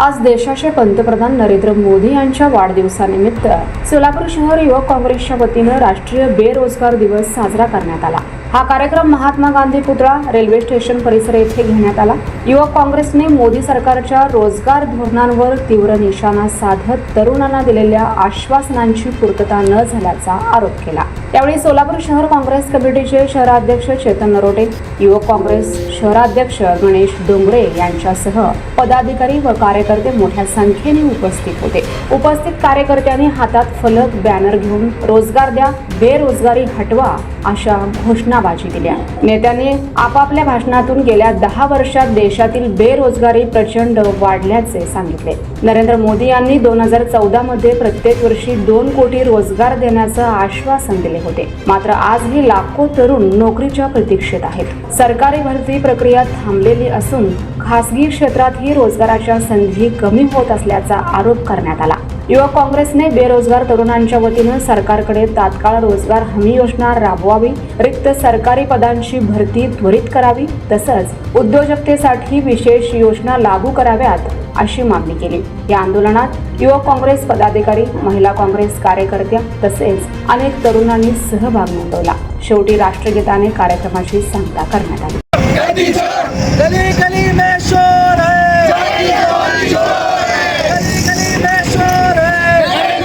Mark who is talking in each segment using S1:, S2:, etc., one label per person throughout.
S1: आज देशाचे पंतप्रधान नरेंद्र मोदी यांच्या वाढदिवसानिमित्त सोलापूर शहर युवक काँग्रेसच्या वतीनं राष्ट्रीय बेरोजगार दिवस साजरा करण्यात आला. हा कार्यक्रम महात्मा गांधी पुतळा रेल्वे स्टेशन परिसर येथे घेण्यात आला. युवक काँग्रेसने मोदी सरकारच्या रोजगार धोरणांवर तीव्र निशाणा साधत तरुणांना दिलेल्या आश्वासनांची पूर्तता न झाल्याचा आरोप केला. त्यावेळी सोलापूर शहर काँग्रेस कमिटीचे शहराध्यक्ष चेतन नरोटे युवक काँग्रेस शहराध्यक्ष गणेश डोंगरे यांच्यासह पदाधिकारी व कार्यकर्ते मोठ्या संख्येने उपस्थित होते. उपस्थित कार्यकर्त्यांनी हातात फलक बॅनर घेऊन रोजगार द्या बेरोजगारी हटवा अशा घोषणाबाजी दिल्या नेत्यांनी आपापल्या भाषणातून गेल्या दहा वर्षात देशातील बेरोजगारी प्रचंड वाढल्याचे सांगितले. नरेंद्र मोदी यांनी दोन हजार चौदा मध्ये प्रत्येक वर्षी दोन कोटी रोजगार देण्याचं आश्वासन दिले होते. मात्र आजही लाखो तरुण नोकरीच्या प्रतीक्षेत आहेत. सरकारी भरती प्रक्रिया थांबलेली असून खासगी क्षेत्रातही रोजगाराच्या संधी कमी होत असल्याचा आरोप करण्यात आला. युवक काँग्रेसने बेरोजगार तरुणांच्या वतीनं सरकारकडे तात्काळ रोजगार हमी योजना राबवावी रिक्त सरकारी पदांची भरती त्वरित करावी तसंच उद्योजकतेसाठी विशेष योजना लागू कराव्यात अशी मागणी केली. या आंदोलनात युवक काँग्रेस पदाधिकारी महिला काँग्रेस कार्यकर्त्या तसेच अनेक तरुणांनी सहभाग नोंदवला. शेवटी राष्ट्रगीताने कार्यक्रमाची सांगता करण्यात आली.
S2: गली गली में शोर है गली गली में शोर है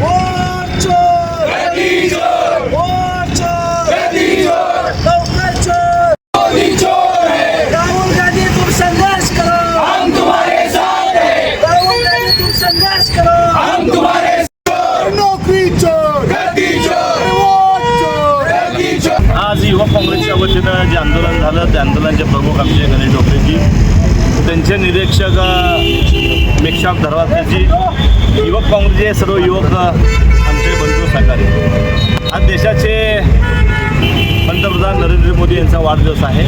S2: वोट चोर वोट चोर नौकर चोर राहुल गांधी तुम संघर्ष करो राहुल गांधी तुम संघर्ष करो नौकरी चोर वोट चोर
S3: आज युवक काँग्रेसच्या वतीनं जे विद्यार्थी त्या आंदोलनाचे प्रमुख आमचे गणेश डोकरेजी त्यांचे निरीक्षक अ, मेक्षाप युवक काँग्रेसचे सर्व युवक आमचे बंधू सहकारी. आज देशाचे पंतप्रधान नरेंद्र मोदी यांचा वाढदिवस आहे.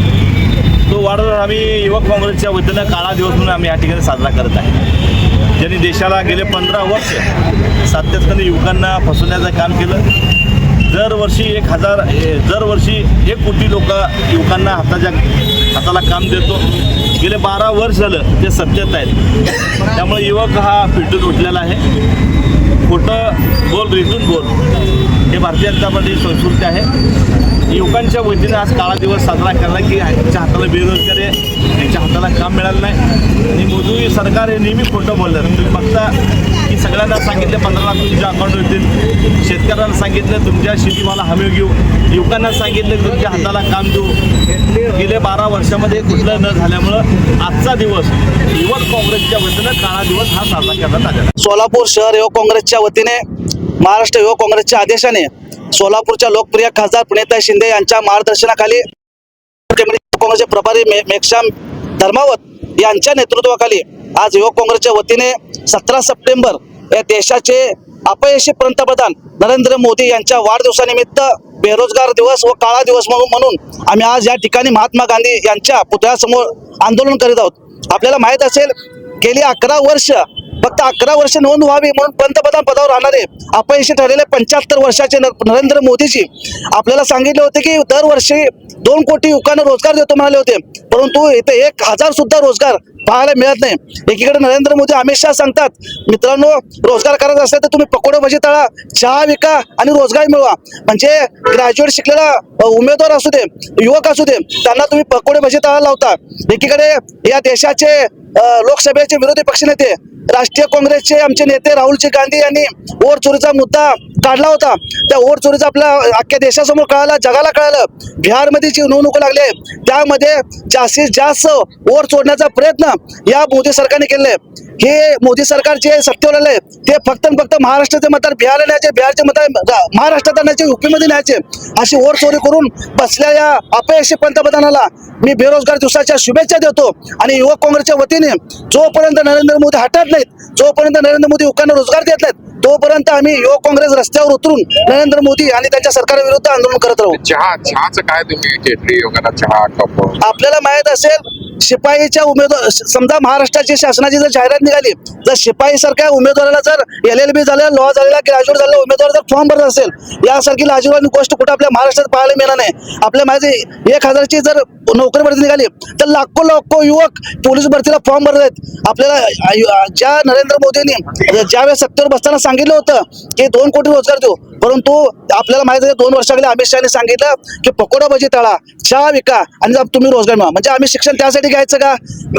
S3: तो वाढदिवस आम्ही युवक काँग्रेसच्या वतीनं काळा दिवस म्हणून आम्ही या ठिकाणी साजरा करत आहे. ज्यांनी देशाला गेले पंधरा वर्ष सातत्याने युवकांना फसवण्याचं काम केलं. दरवर्षी एक हजार दरवर्षी एक कोटी लोक युवकांना हाताच्या हाताला काम देतो. गेले बारा वर्ष झालं ते सत्तेत आहेत. त्यामुळे युवक हा पिटून उठलेला आहे. खोटं बोल रिटून बोल हे भारतीय जनता पार्टी संस्कृती आहे. युवकांच्या वतीने आज काळा दिवस साजरा केला की यांच्या हाताला बेरोजगारी आहे यांच्या हाताला काम मिळालं नाही. आणि मोदी सरकार हे नेहमी खोटं बोललं फक्त बघता की सगळ्यांना सांगितले पंधरा लाख तुमच्या अकाउंट होतील शेतकऱ्यांना सांगितलं तुमच्या शेतीमाला हमी घेऊ. युवकांना सांगितलं तुमच्या हाताला काम देऊ. गेल्या बारा वर्षामध्ये कुठलं न झाल्यामुळं आजचा दिवस युवक काँग्रेसच्या वतीनं काळा दिवस हा साजरा करण्यात आला
S2: सोलापूर शहर युवक काँग्रेसच्या वतीने महाराष्ट्र युवक काँग्रेसच्या आदेशाने सोलापूरच्या लोकप्रिय खासदार पुणेताई शिंदे यांच्या मार्गदर्शनाखाली काँग्रेसचे प्रभारी मे धर्मावत यांच्या नेतृत्वाखाली आज युवक काँग्रेसच्या वतीने सतरा सप्टेंबर या देशाचे अपयशी पंतप्रधान नरेंद्र मोदी यांच्या वाढदिवसानिमित्त बेरोजगार दिवस व काळा दिवस म्हणून म्हणून आम्ही आज या ठिकाणी महात्मा गांधी यांच्या पुतळ्यासमोर आंदोलन करीत आहोत. आपल्याला माहीत असेल गेली अकरा वर्ष फक्त अकरा वर्ष नोंद व्हावी म्हणून पंतप्रधान पदावर राहणारे अपयशी ठरलेले पंच्याहत्तर वर्षाचे नरेंद्र मोदीजी आपल्याला सांगितले होते की दरवर्षी दोन कोटी युवकांना रोजगार देतो म्हणाले होते. परंतु इथे एक हजार सुद्धा रोजगार पाहायला मिळत नाही. एकीकडे नरेंद्र मोदी अमित शहा सांगतात मित्रांनो रोजगार करायचा असेल तर तुम्ही पकोडे भजी तळा चहा विका आणि रोजगार मिळवा. म्हणजे ग्रॅज्युएट शिकलेला उमेदवार असू दे युवक असू दे त्यांना तुम्ही पकोडे भजी तळा लावता. एकीकडे या देशाचे लोकसभेचे विरोधी पक्षनेते राष्ट्रीय काँग्रेसचे आमचे नेते राहुलजी गांधी यांनी ओर चोरीचा मुद्दा काढला होता. त्या ओर चोरीचा आपल्या अख्ख्या देशासमोर कळाला जगाला कळालं. बिहारमध्ये जी निवडणूक लागले त्यामध्ये जास्तीत जास्त ओर चोरण्याचा प्रयत्न या मोदी सरकारने केले. हे मोदी सरकार जे सत्तेवर आले ते फक्त फक्त महाराष्ट्राचे मतदार बिहारला न्यायचे बिहारचे मतदार महाराष्ट्रात न्यायचे युपीमध्ये न्यायचे अशी ओट चोरी करून बसल्या या अपयशी पंतप्रधानाला मी बेरोजगार दिवसाच्या शुभेच्छा देतो. आणि युवक काँग्रेसच्या वतीने जोपर्यंत नरेंद्र मोदी हटत नाहीत जोपर्यंत नरेंद्र मोदी युवकांना रोजगार देत नाहीत तोपर्यंत आम्ही युवक काँग्रेस रस्त्यावर उतरून नरेंद्र मोदी आणि त्यांच्या सरकारविरुद्ध आंदोलन करत राहू.
S4: चहा चहाचं काय तुम्ही चहा
S2: आपल्याला माहीत असेल शिपाईच्या उमेदवार समजा महाराष्ट्राची शासनाची जर जाहिरात निघाली. जर शिपाई सारख्या उमेदवाराला जर एल एल बी झालं लॉ झालेला ग्रॅज्युएट झालेला उमेदवार जर फॉर्म भरत असेल यासारखी लाजीवानी गोष्ट कुठं आपल्या महाराष्ट्रात पाहायला मिळणार नाही. आपल्या माझी एक हजारची जर नोकरी भरती निघाली तर लाखो लाखो युवक पोलीस भरतीला फॉर्म भरत आहेत. आपल्याला ज्या नरेंद्र मोदींनी ज्यावेळेस सत्तेवर बसताना सांगितलं होतं की दोन कोटी रोजगार देऊ परंतु आपल्याला माहिती आहे दोन वर्षाकडे अमित शहाने सांगितलं की पकोडा भजी तळा चहा विका आणि तुम्ही रोजगार मिळवा. म्हणजे आम्ही शिक्षण त्यासाठी घ्यायचं का?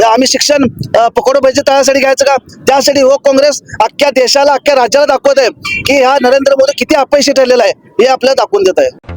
S2: आम्ही शिक्षण पकोडा भजी तळासाठी घ्यायचं का? त्यासाठी हो काँग्रेस अख्ख्या देशाला अख्ख्या राज्याला दाखवत आहे की हा नरेंद्र मोदी किती अपयशी ठरलेला आहे हे आपल्याला दाखवून देत आहे